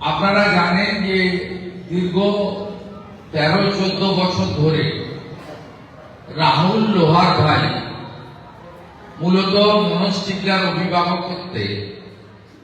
আপনারা জানেন যে দীর্ঘ তেরো, চোদ্দ বছর ধরে রাহুল লোহার ভাই, মূলত মনোজ টিকলার অভিভাবকত্বে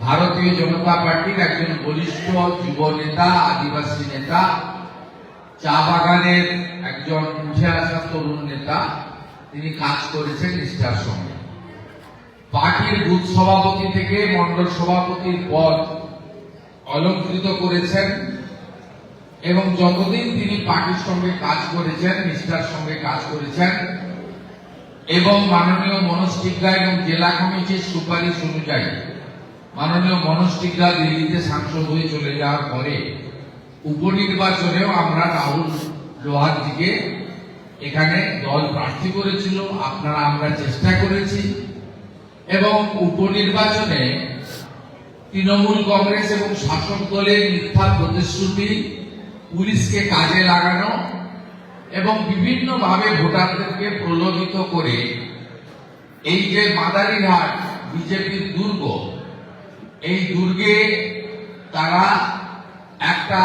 ভারতীয় জনতা পার্টির একজন বলিষ্ঠ যুব নেতা, আদিবাসী নেতা, চা বাগানের একজন উঠে আসা তরুণ নেতা, তিনি কাজ করেছেন নিষ্ঠার সঙ্গে। পার্টির বুথ সভাপতি থেকে মন্ডল সভাপতির পদ অলঙ্কৃত করেছেন এবং যতদিন তিনি পার্টির সঙ্গে কাজ করেছেন, নিষ্ঠার সঙ্গে কাজ করেছেন, এবং মাননীয় মনোজ টিগ্গা এবং জেলা কমিটির সুপারিশ অনুযায়ী মাননীয় মনোজ টিগ্গা দিল্লিতে সাংসদ হয়ে চলে যাওয়ার পরে উপনির্বাচনেও আমরা রাহুল লোহারজিকে এখানে দল প্রার্থী করেছিল। আপনারা আমরা চেষ্টা করেছি। এবং উপনির্বাচনে তৃণমূল কংগ্রেস এবং শাসক দলের মিথ্যা প্রতিশ্রুতি পুলিশকে কাজে লাগানো এবং বিভিন্নভাবে ভোটারদেরকে প্রলোভিত করে এই যে মাদারিঘাট বিজেপির দুর্গ, এই দুর্গে তারা একটা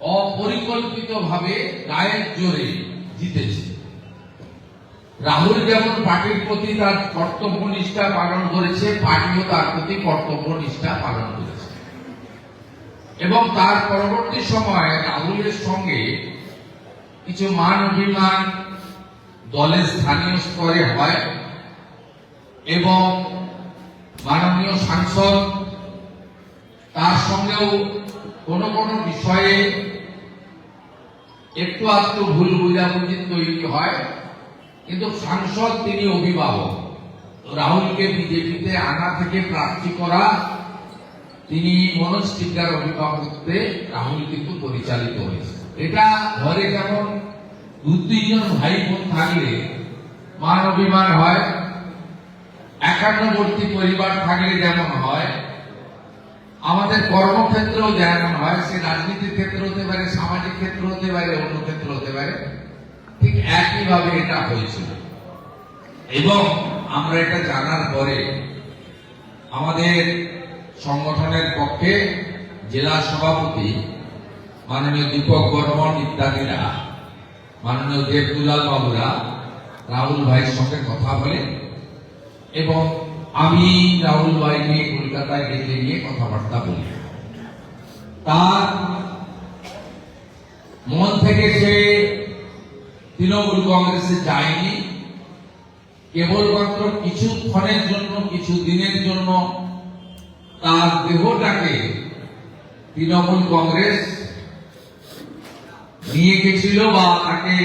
অপরিকল্পিতভাবে গায়ের জোরে জিতেছে। রাহুল যেমন পার্টির প্রতি তার কর্তব্য নিষ্ঠা পালন করেছে, পার্টিও তার প্রতি কর্তব্য নিষ্ঠা পালন করেছে। এবং তার পরবর্তী সময়ে রাহুলের সঙ্গে কিছু মান অভিমান দলের স্থানীয় স্তরে হয় এবং মাননীয় সাংসদ তার সঙ্গেও কোন কোন বিষয়ে একটু আধটু ভুল বুঝাবুঝি তৈরি হয়। কিন্তু সাংসদ তিনি অভিভাবক। রাহুলকে বিজেপিতে আনা থেকে প্রার্থী করা তিনি মনোজ টিকার অভিভাবকত্বে রাহুল কিন্তু পরিচালিত হয়েছে। এটা ঘরে যেমন দু, তিনজন ভাই বোন থাকলে মান অভিমান হয়, একান্নবর্তী পরিবার থাকলে যেমন হয়, আমাদের কর্মক্ষেত্রেও যেমন হয়, সে রাজনীতির ক্ষেত্র হতে পারে, সামাজিক ক্ষেত্র হতে পারে, অন্য ক্ষেত্র হতে পারে ঠিক একইভাবে এটা হয়েছিল। এবং আমরা এটা জানার পরে আমাদের সংগঠনের পক্ষে জেলা সভাপতি মাননীয় দীপক বর্মন ইত্যাদিরা, মাননীয় দেবদুলাল বাবুরা, রাহুল ভাইয়ের সঙ্গে কথা বলে এবং আমি রাহুল ভাইকে কলকাতায় ডেকে নিয়ে কথাবার্তা বলি। তার মন থেকে সে তৃণমূল কংগ্রেসে যায়নি। কেবলমাত্র কিছুক্ষণের জন্য, কিছু দিনের জন্য তার দেহটাকে তৃণমূল কংগ্রেস নিয়ে গেছিল বা তাকে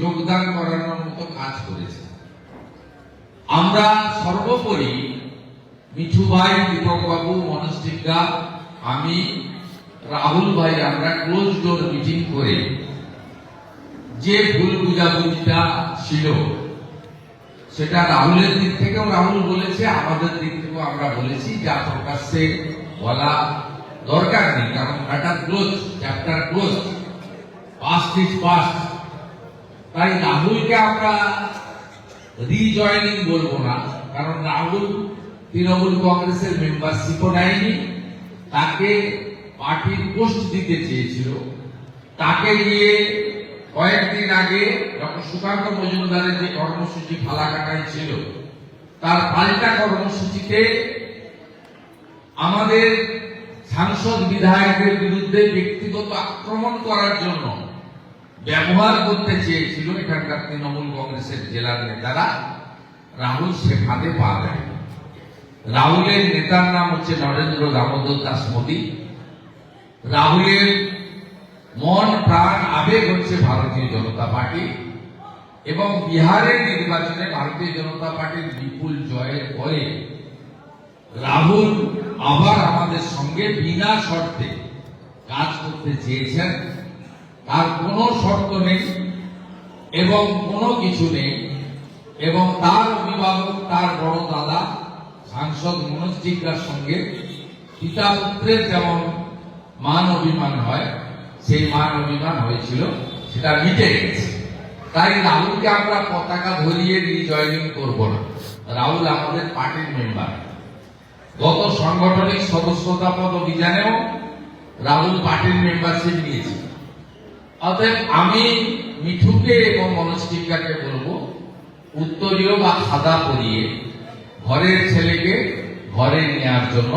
যোগদান করানোর মতো কাজ করেছে। আমরা সর্বোপরি মিঠু ভাই, দীপক বাবু, মনোজ আমি, রাহুল ভাই, আমরা ক্লোজ ডোর মিটিং করে যে ভুল বুঝাবুঝিটা ছিল, সেটা রাহুলের দিক থেকেও রাহুল বলেছে, আমাদের দিক থেকেও আমরা বলেছি, যা প্রকাশ্যে বলা দরকার নেই, কারণ matter close chapter close past is past তাই রাহুলকে আমরা রিজয়নিং বলব না, কারণ রাহুল তৃণমূল কংগ্রেসের মেম্বারশিপও নেয়নি, তাকে পার্টির পোস্ট দিতে চেয়েছিল, তাকে গিয়ে কয়েকদিন আগে ডক্টর সুকান্ত মজুমদারের যে কর্মসূচি ফালাকাটাই ছিল, তার পাল্টা কর্মসূচিতে আমাদের সাংসদ বিধায়কের বিরুদ্ধে ব্যক্তিগত আক্রমণ করার জন্য ব্যবহার করতে চেয়েছিল এখানকার তৃণমূল কংগ্রেসের জেলার নেতারা। রাহুল সে ফাঁদে পা দেয়। রাহুলের নেতার নাম হচ্ছে নরেন্দ্র দামোদর দাস মোদী। রাহুলের মন, প্রাণ, আবেগ হচ্ছে ভারতীয় জনতা পার্টি এবং বিহারের নির্বাচনে ভারতীয় জনতা পার্টির বিপুল জয়ের পরে রাহুল আবার আমাদের সঙ্গে বিনা শর্তে কাজ করতে চেয়েছেন। তার কোনো শর্ত নেই এবং কোনো কিছু নেই এবং তার অভিভাবক, তার বড় দাদা, সাংসদ মনোজ জিজ্ঞার সঙ্গে পিতা পুত্রের যেমন মান অভিমান হয় সেই মান অভিমান হয়েছিল, সেটা মিটে গেছে। তাই রাহুলকে আমরা পতাকা ধরিয়ে রিজয়নিং করব না। রাহুল আমাদের পার্টির মেম্বার গত সাংগঠনিক সদস্যতা পদ অভিযানেও রাহুল পার্টির মেম্বারশিপ নিয়েছে। অতএব আমি মিঠুকে এবং মনস্টিকাকে বলব, উত্তরীয় বা খাদা পরিয়ে ঘরের ছেলেকে ঘরে নেওয়ার জন্য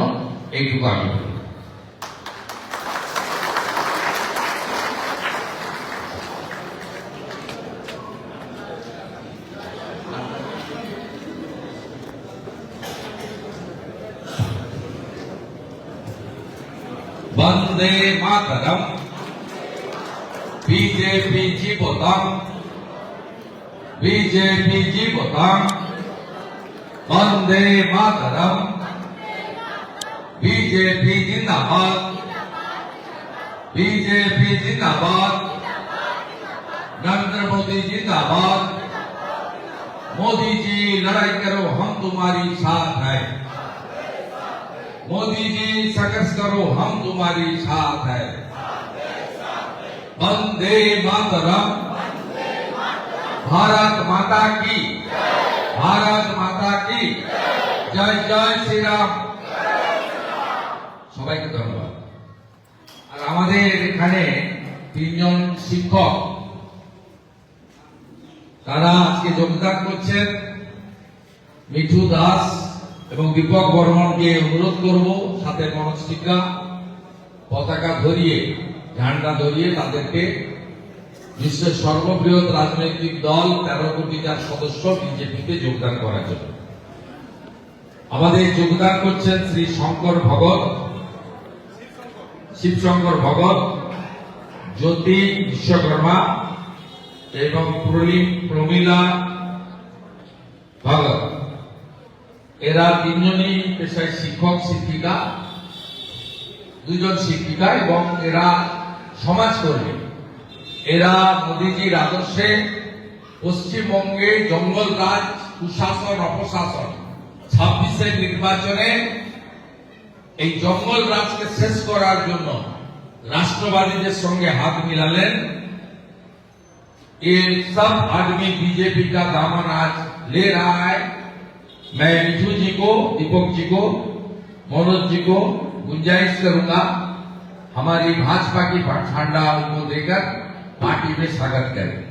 এইটুকু আমি वंदे मातरम। बीजेपी जीवोतम बीजेपी जीवोतम वंदे मातरम। बीजेपी जिंदाबाद। बीजेपी जिंदाबाद। नरेंद्र मोदी जिंदाबाद। मोदी जी, लड़ाई करो, हम तुम्हारी साथ है। मोदी जी सकस करो हम तुम्हारी साथ है वंदे मातरम भारत माता की भारत माता की জয় জয় শ্রীরাম সবাইকে ধন্যবাদ আর আমাদের এখানে তিনজন শিক্ষক তারা আজকে যোগদান করছেন মিঠু দাস এবং দীপক বর্মনকে অনুরোধ করব সাথে মনস্টিকা পতাকা ধরিয়ে, ঝান্ডা ধরিয়ে তাদেরকে বিশ্বের সর্ববৃহৎ রাজনৈতিক দল তেরো কোটি যার সদস্য বিজেপিতে যোগদান করার জন্য। আমাদের যোগদান করছেন শ্রী শঙ্কর ভগত। শিবশঙ্কর ভগত, জ্যোতি বিশ্বকর্মা এবং প্রলি- প্রমীলা ভগত এরা তিনজনই পেশায় শিক্ষক শিক্ষিকা দুজন শিক্ষিকা এবং এরা সমাজকর্মী এরা মোদীজির আদর্শে পশ্চিমবঙ্গে জঙ্গল রাজ কুশাসন অপশাসন ছাব্বিশের নির্বাচনে এই জঙ্গল রাজকে শেষ করার জন্য রাষ্ট্রবাদীদের সঙ্গে হাত মিলালেন ये सब आदमी बीजेपी का दामन आज ले रहा है मैं मिठू जी को, दीपक जी को, मनोज जी को गुंजाइश करूँगा। हमारी भाजपा की झंडा उनको देकर पार्टी में स्वागत करें।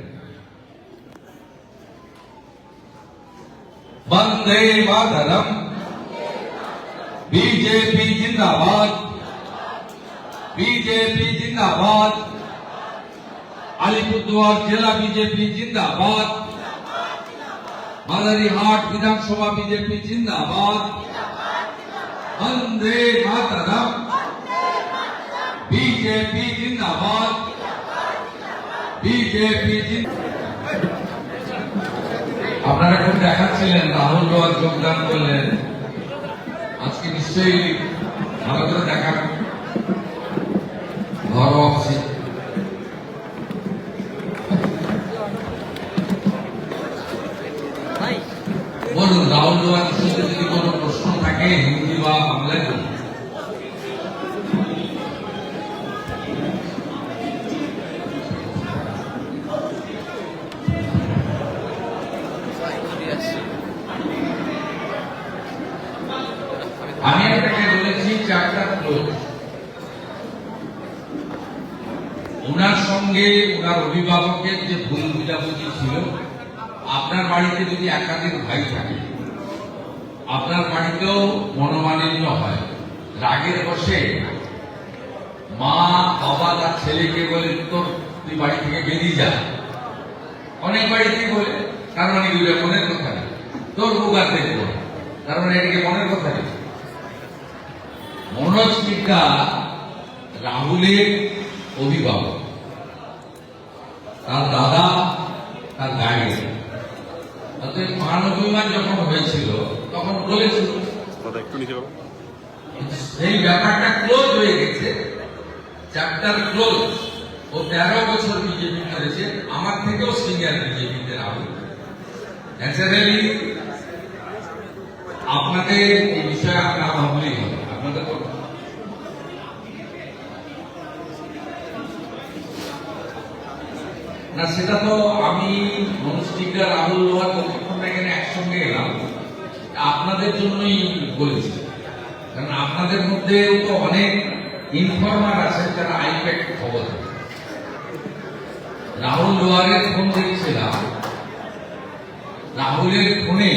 वंदे मातरम। बीजेपी जिंदाबाद। बीजेपी जिंदाबाद। अलीपुरद्वार जिला बीजेपी जिंदाबाद। মাদারিহাট বিধানসভা বিজেপি জিন্দাবাদ। বন্দে মাতরম। বিজেপি জিন্দাবাদ। বিজেপি আপনারা খুব দেখাচ্ছিলেন, রাহুল রোয়াজ যোগদান করলেন। আজকে নিশ্চয়ই ভালো করে দেখা ঘরোয়া অফিসে বলুন রাহুল দেওয়ার ইস্যুতে যদি কোনো প্রশ্ন থাকে হিন্দি বা বাংলায় বলুন আমি আপনাকে বলেছি চ্যাপ্টার ক্লোজ ওনার সঙ্গে ওনার অভিভাবকের যে ভুল বুঝাবুঝি ছিল, আপনার বাড়িতে যদি একাধিক ভাই থাকে, আপনার বাড়িতেও মনোমালিন্য হয়, রাগের বসে মা, বাবা তার ছেলেকে বলে, তোর, তুই বাড়ি থেকে বেরিয়ে যা। অনেক বাড়িতেই বলে, তার মানে এগুলো মনের কথা নেই। তোর মুখ আর দেখব। তার মানে এদিকে মনের কথা নেই। মনোজ টিকা রাহুলের অভিভাবক। তার দাদা তার গাইড অতএব মান অভিমান যখন হয়েছিল তখন বলেছিল সেই ব্যাপারটা ক্লোজ হয়ে গেছে। চ্যাপ্টার ক্লোজ ও তেরো বছর বিজেপি করেছে আমার থেকেও সিনিয়র বিজেপিতে রাহুল ন্যাচারালি আপনাদের এই বিষয়ে আপনার ভাবলেই হবে। আপনাদের তো না, সেটা তো আমি রাহুল না এখানে একসঙ্গে এলাম, আপনাদের জন্যই বলেছি। কারণ আপনাদের মধ্যেও তো অনেক ইনফরমার আছেন যারা আইপ্যাক খবর রাহুল লোয়ারের ফোন দেখছিলাম। রাহুলের ফোনে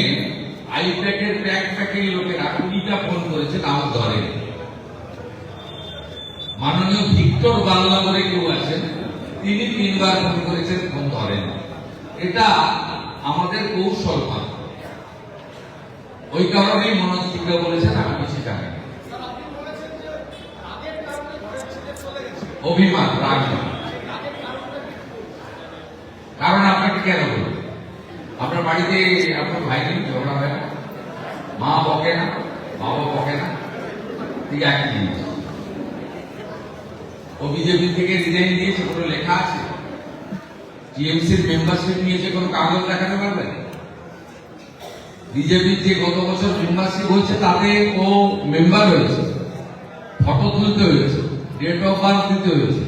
আইপ্যাকের প্যাক প্যাকের লোকেরা কুড়িটা ফোন করেছে রাহুল ধরে মাননীয় ভিক্টর বাংলা বলে কেউ আছেন তিনি তিনবার ফোন করেছেন, ফোন ধরেন। এটা আমাদের কৌশল মাত্র ওই কারণেই মনোজ টিকা বলেছেন, আমি কিছু জানি অভিমান, রাগ কারণ আপনাকে কেন বলব? আপনার বাড়িতে আপনার ভাই নেই ঝগড়া হয় না? মা বকে না, বাবা বকে না? ঠিক একই জিনিস। ও বিজেপি থেকে রিজাইন দিয়েছে, কোনো লেখা আছে? টিএমসির মেম্বারশিপ নিয়েছে, কোনো কাগজ দেখাতে পারবেন বিজেপির যে গত বছর মেম্বারশিপ হয়েছে, তাতে ও মেম্বার হয়েছে। ফটো তুলতে হয়েছে ডেট অফ বার্থ দিতে হয়েছে।